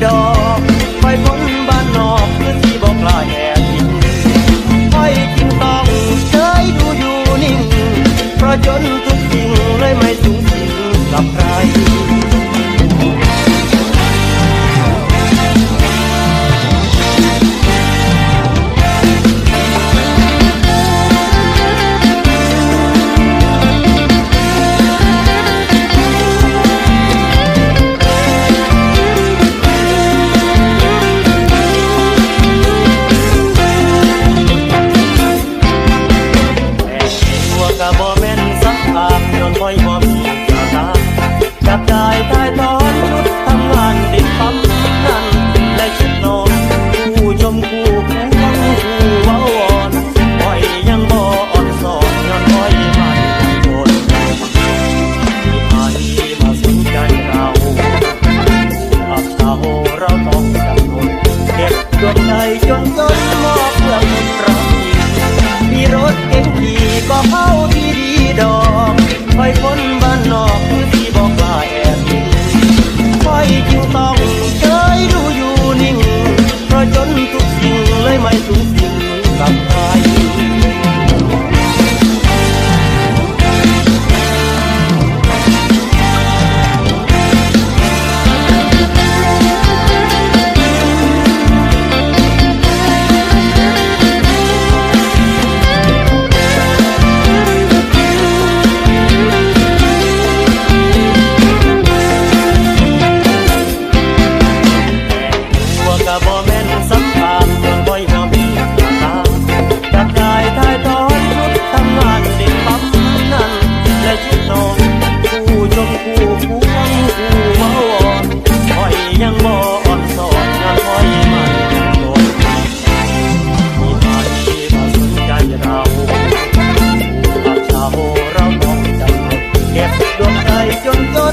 dog. เราต้องจำคนเก็กดวงใจจนจนมอบเพื่อคนรักดีมีรถเก๋งขี่ก็เข้าที่ดีดอกคอยคนบ้านนอกคือที่บอกว่าแอบคอยจึงต้องเฉยดูอยู่นิ่งเพราะจนทุกสิ่งเลยไม่สูงสิ่งกับใคร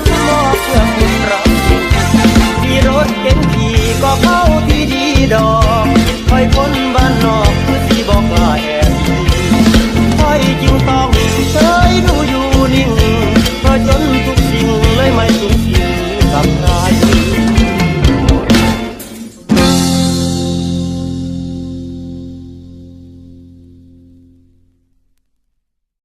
more of your